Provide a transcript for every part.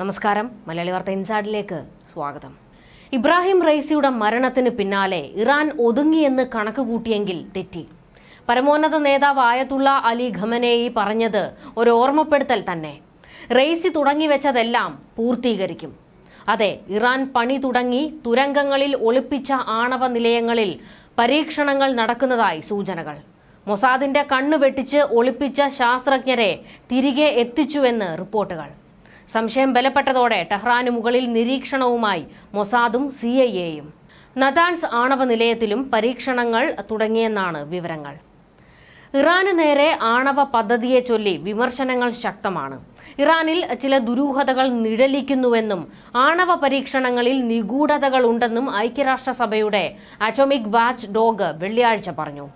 നമസ്കാരം. മലയാളി വാർത്ത ഇൻസൈഡിലേക്ക് സ്വാഗതം. ഇബ്രാഹിം റൈസിയുടെ മരണത്തിന് പിന്നാലെ ഇറാൻ ഒതുങ്ങിയെന്ന് കണക്ക് കൂട്ടിയെങ്കിൽ തെറ്റി. പരമോന്നത നേതാവ് ആയത്തുള്ള അലി ഖമനേയി പറഞ്ഞത് ഒരു ഓർമ്മപ്പെടുത്തൽ തന്നെ. റെയ്സി തുടങ്ങിവെച്ചതെല്ലാം പൂർത്തീകരിക്കും. അതെ ഇറാൻ പണി തുടങ്ങി തുരങ്കങ്ങളിൽ ഒളിപ്പിച്ച ആണവ നിലയങ്ങളിൽ പരീക്ഷണങ്ങൾ നടക്കുന്നതായി സൂചനകൾ. മൊസാദിന്റെ കണ്ണ് വെട്ടിച്ച് ഒളിപ്പിച്ച ശാസ്ത്രജ്ഞരെ തിരികെ എത്തിച്ചുവെന്ന് റിപ്പോർട്ടുകൾ. സംശയം ബലപ്പെട്ടതോടെ ടെഹ്റാന് മുകളിൽ നിരീക്ഷണവുമായി മൊസാദും സി ഐ എയും. നദാൻസ് ആണവ നിലയത്തിലും പരീക്ഷണങ്ങൾ തുടങ്ങിയെന്നാണ് വിവരങ്ങൾ. ഇറാന് നേരെ ആണവ പദ്ധതിയെ ചൊല്ലി വിമർശനങ്ങൾ ശക്തമാണ്. ഇറാനിൽ ചില ദുരൂഹതകൾ നിഴലിക്കുന്നുവെന്നും ആണവ പരീക്ഷണങ്ങളിൽ നിഗൂഢതകൾ ഉണ്ടെന്നും ഐക്യരാഷ്ട്രസഭയുടെ അറ്റോമിക് വാച്ച് ഡോഗ് വെള്ളിയാഴ്ച പറഞ്ഞു.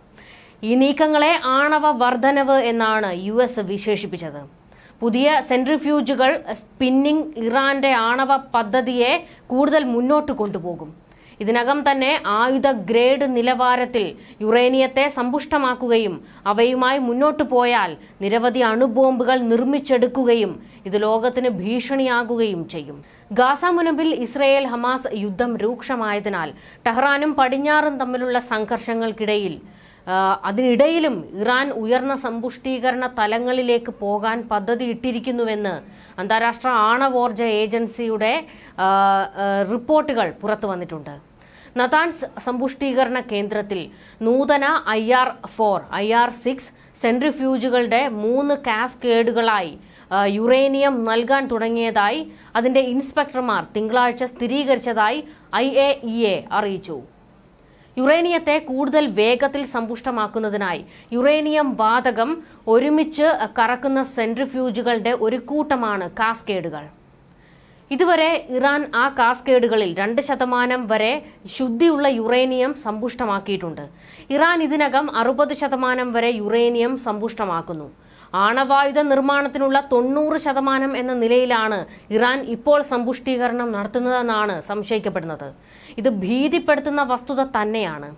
ഈ നീക്കങ്ങളെ ആണവ വർധനവ് എന്നാണ് യു വിശേഷിപ്പിച്ചത്. പുതിയ സെൻട്രിഫ്യൂജുകൾ സ്പിന്നിംഗ് ഇറാന്റെ ആണവ പദ്ധതിയെ കൂടുതൽ മുന്നോട്ട് കൊണ്ടുപോകും. ഇതിനകം തന്നെ ആയുധ ഗ്രേഡ് നിലവാരത്തിൽ യുറേനിയത്തെ സമ്പുഷ്ടമാക്കുകയും അവയുമായി മുന്നോട്ടു പോയാൽ നിരവധി അണുബോംബുകൾ നിർമ്മിച്ചെടുക്കുകയും ഇത് ലോകത്തിന് ഭീഷണിയാകുകയും ചെയ്യും. ഗാസ മുനമ്പിൽ ഇസ്രയേൽ ഹമാസ് യുദ്ധം രൂക്ഷമായതിനാൽ ടെഹ്റാനും പടിഞ്ഞാറും തമ്മിലുള്ള സംഘർഷങ്ങൾക്കിടയിൽ അതിനിടയിലും ഇറാൻ ഉയർന്ന സമ്പുഷ്ടീകരണ തലങ്ങളിലേക്ക് പോകാൻ പദ്ധതി ഇട്ടിരിക്കുന്നുവെന്ന് അന്താരാഷ്ട്ര ആണവോർജ ഏജൻസിയുടെ റിപ്പോർട്ടുകൾ പുറത്തു വന്നിട്ടുണ്ട്. നതാൻസ് സമ്പുഷ്ടീകരണ കേന്ദ്രത്തിൽ നൂതന I R four I R six സെൻട്രിഫ്യൂജുകളുടെ മൂന്ന് കാസ്കേഡുകളായി യുറേനിയം നൽകാൻ തുടങ്ങിയതായി അതിന്റെ ഇൻസ്പെക്ടർമാർ തിങ്കളാഴ്ച സ്ഥിരീകരിച്ചതായി ഐ അറിയിച്ചു. യുറേനിയത്തെ കൂടുതൽ വേഗത്തിൽ സമ്പുഷ്ടമാക്കുന്നതിനായി യുറേനിയം വാതകം ഒരുമിച്ച് കറക്കുന്ന സെൻട്രിഫ്യൂജുകളുടെ ഒരു കൂട്ടമാണ് കാസ്കേഡുകൾ. ഇതുവരെ ഇറാൻ ആ കാസ്കേഡുകളിൽ രണ്ട് ശതമാനം വരെ ശുദ്ധിയുള്ള യുറേനിയം സമ്പുഷ്ടമാക്കിയിട്ടുണ്ട്. ഇറാൻ ഇതിനകം അറുപത് ശതമാനം വരെ യുറേനിയം സമ്പുഷ്ടമാക്കുന്നു. ആണവായുധ നിർമ്മാണത്തിനുള്ള തൊണ്ണൂറ് ശതമാനം എന്ന നിലയിലാണ് ഇറാൻ ഇപ്പോൾ സമ്പുഷ്ടീകരണം നടത്തുന്നതെന്നാണ് സംശയിക്കപ്പെടുന്നത്. ഇത് ഭീതിപ്പെടുത്തുന്ന വസ്തുത തന്നെയാണ്.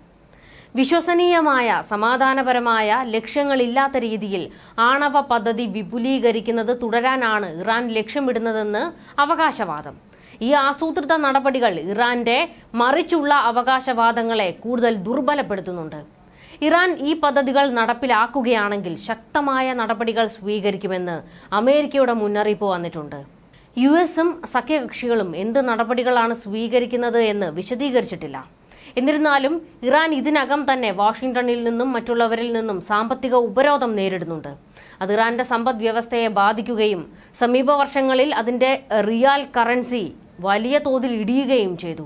വിശ്വസനീയമായ സമാധാനപരമായ ലക്ഷ്യങ്ങളില്ലാത്ത രീതിയിൽ ആണവ പദ്ധതി വിപുലീകരിക്കുന്നത് തുടരാനാണ് ഇറാൻ ലക്ഷ്യമിടുന്നതെന്ന് അവകാശവാദം. ഈ ആസൂത്രിത നടപടികൾ ഇറാന്റെ മറിച്ചുള്ള അവകാശവാദങ്ങളെ കൂടുതൽ ദുർബലപ്പെടുത്തുന്നുണ്ട്. ഇറാൻ ഈ പദ്ധതികൾ നടപ്പിലാക്കുകയാണെങ്കിൽ ശക്തമായ നടപടികൾ സ്വീകരിക്കുമെന്ന് അമേരിക്കയുടെ മുന്നറിയിപ്പ് വന്നിട്ടുണ്ട്. യു എസും സഖ്യകക്ഷികളും എന്ത് നടപടികളാണ് സ്വീകരിക്കുന്നത് എന്ന് വിശദീകരിച്ചിട്ടില്ല. എന്നിരുന്നാലും ഇറാൻ ഇതിനകം തന്നെ വാഷിംഗ്ടണിൽ നിന്നും മറ്റുള്ളവരിൽ നിന്നും സാമ്പത്തിക ഉപരോധം നേരിടുന്നുണ്ട്. അത് ഇറാന്റെ സമ്പദ് വ്യവസ്ഥയെ ബാധിക്കുകയും സമീപ വർഷങ്ങളിൽ അതിന്റെ റിയാൽ കറൻസി വലിയ തോതിൽ ഇടിയുകയും ചെയ്തു.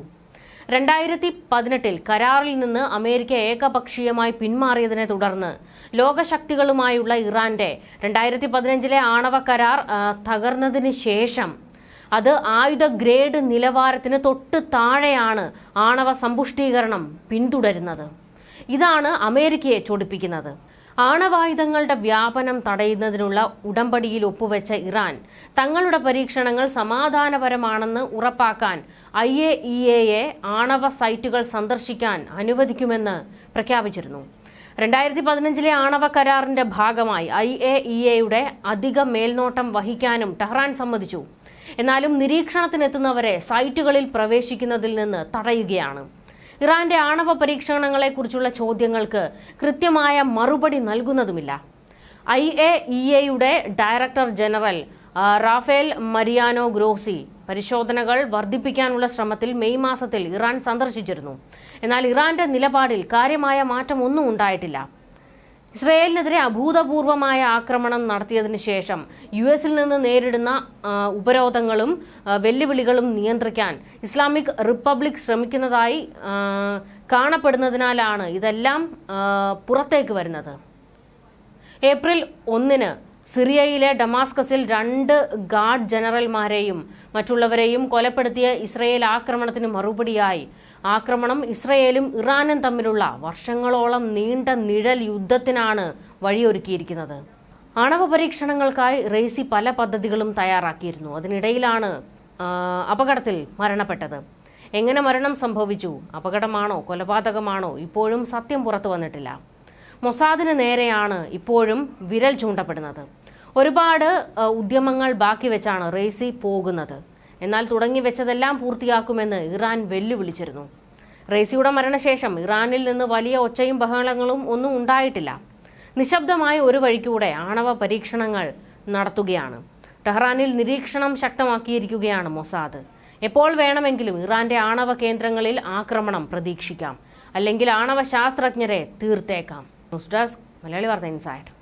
രണ്ടായിരത്തി പതിനെട്ടിൽ കരാറിൽ നിന്ന് അമേരിക്ക ഏകപക്ഷീയമായി പിന്മാറിയതിനെ തുടർന്ന് ലോകശക്തികളുമായുള്ള ഇറാന്റെ രണ്ടായിരത്തി പതിനഞ്ചിലെ ആണവ കരാർ തകർന്നതിന് ശേഷം അത് ആയുധ ഗ്രേഡ് നിലവാരത്തിന് തൊട്ട് താഴെയാണ് ആണവ സമ്പുഷ്ടീകരണം പിന്തുടരുന്നത്. ഇതാണ് അമേരിക്കയെ ചൊടിപ്പിക്കുന്നത്. ആണവായുധങ്ങളുടെ വ്യാപനം തടയുന്നതിനുള്ള ഉടമ്പടിയിൽ ഒപ്പുവെച്ച ഇറാൻ തങ്ങളുടെ പരീക്ഷണങ്ങൾ സമാധാനപരമാണെന്ന് ഉറപ്പാക്കാൻ ഐ എ ഇ എയെ ആണവ സൈറ്റുകൾ സന്ദർശിക്കാൻ അനുവദിക്കുമെന്ന് പ്രഖ്യാപിച്ചിരുന്നു. രണ്ടായിരത്തി പതിനഞ്ചിലെ ആണവ കരാറിന്റെ ഭാഗമായി ഐ എ ഇ എയുടെ അധിക മേൽനോട്ടം വഹിക്കാനും ടെഹ്റാൻ സമ്മതിച്ചു. എന്നാലും നിരീക്ഷണത്തിനെത്തുന്നവരെ സൈറ്റുകളിൽ പ്രവേശിക്കുന്നതിൽ നിന്ന് തടയുകയാണ്. ഇറാന്റെ ആണവ പരീക്ഷണങ്ങളെക്കുറിച്ചുള്ള ചോദ്യങ്ങൾക്ക് കൃത്യമായ മറുപടി നൽകുന്നതുമില്ല. ഐ എ ഇ എയുടെ director general Rafael Mariano Grossi പരിശോധനകൾ വർദ്ധിപ്പിക്കാനുള്ള ശ്രമത്തിൽ മെയ് മാസത്തിൽ ഇറാൻ സന്ദർശിച്ചിരുന്നു. എന്നാൽ ഇറാന്റെ നിലപാടിൽ കാര്യമായ മാറ്റമൊന്നും ഉണ്ടായിട്ടില്ല. ഇസ്രയേലിനെതിരെ അഭൂതപൂർവമായ ആക്രമണം നടത്തിയതിന് ശേഷം യു എസിൽ നിന്ന് നേരിടുന്ന ഉപരോധങ്ങളും വെല്ലുവിളികളും നിയന്ത്രിക്കാൻ ഇസ്ലാമിക് റിപ്പബ്ലിക് ശ്രമിക്കുന്നതായി കാണപ്പെടുന്നതിനാലാണ് ഇതെല്ലാം പുറത്തേക്ക് വരുന്നത്. ഏപ്രിൽ ഒന്നിന് സിറിയയിലെ ഡമാസ്കസിൽ രണ്ട് ഗാർഡ് ജനറൽമാരെയും മറ്റുള്ളവരെയും കൊലപ്പെടുത്തിയ ഇസ്രയേൽ ആക്രമണത്തിന് മറുപടിയായി ആക്രമണം ഇസ്രയേലും ഇറാനും തമ്മിലുള്ള വർഷങ്ങളോളം നീണ്ട നിഴൽ യുദ്ധത്തിനാണ് വഴിയൊരുക്കിയിരിക്കുന്നത്. ആണവ പരീക്ഷണങ്ങൾക്കായി റെയ്സി പല പദ്ധതികളും തയ്യാറാക്കിയിരുന്നു. അതിനിടയിലാണ് അപകടത്തിൽ മരണപ്പെട്ടത്. എങ്ങനെ മരണം സംഭവിച്ചു? അപകടമാണോ? കൊലപാതകമാണോ? ഇപ്പോഴും സത്യം പുറത്തു വന്നിട്ടില്ല. മൊസാദിന് നേരെയാണ് ഇപ്പോഴും വിരൽ ചൂണ്ടപ്പെടുന്നത്. ഒരുപാട് ഉദ്യമങ്ങൾ ബാക്കി വെച്ചാണ് റെയ്സി പോകുന്നത്. എന്നാൽ തുടങ്ങി വെച്ചതെല്ലാം പൂർത്തിയാക്കുമെന്ന് ഇറാൻ വെല്ലുവിളിച്ചിരുന്നു. റെയ്സിയുടെ മരണശേഷം ഇറാനിൽ നിന്ന് വലിയ ഒച്ചയും ബഹളങ്ങളും ഒന്നും ഉണ്ടായിട്ടില്ല. നിശബ്ദമായ ഒരു വഴിക്കൂടെ ആണവ പരീക്ഷണങ്ങൾ നടത്തുകയാണ്. ടെഹ്റാനിൽ നിരീക്ഷണം ശക്തമാക്കിയിരിക്കുകയാണ് മൊസാദ്. എപ്പോൾ വേണമെങ്കിലും ഇറാന്റെ ആണവ കേന്ദ്രങ്ങളിൽ ആക്രമണം പ്രതീക്ഷിക്കാം. അല്ലെങ്കിൽ ആണവ ശാസ്ത്രജ്ഞരെ തീർത്തേക്കാം. ന്യൂസ് ഡെസ്ക് മലയാളി വാർത്ത ഇൻസൈഡ്.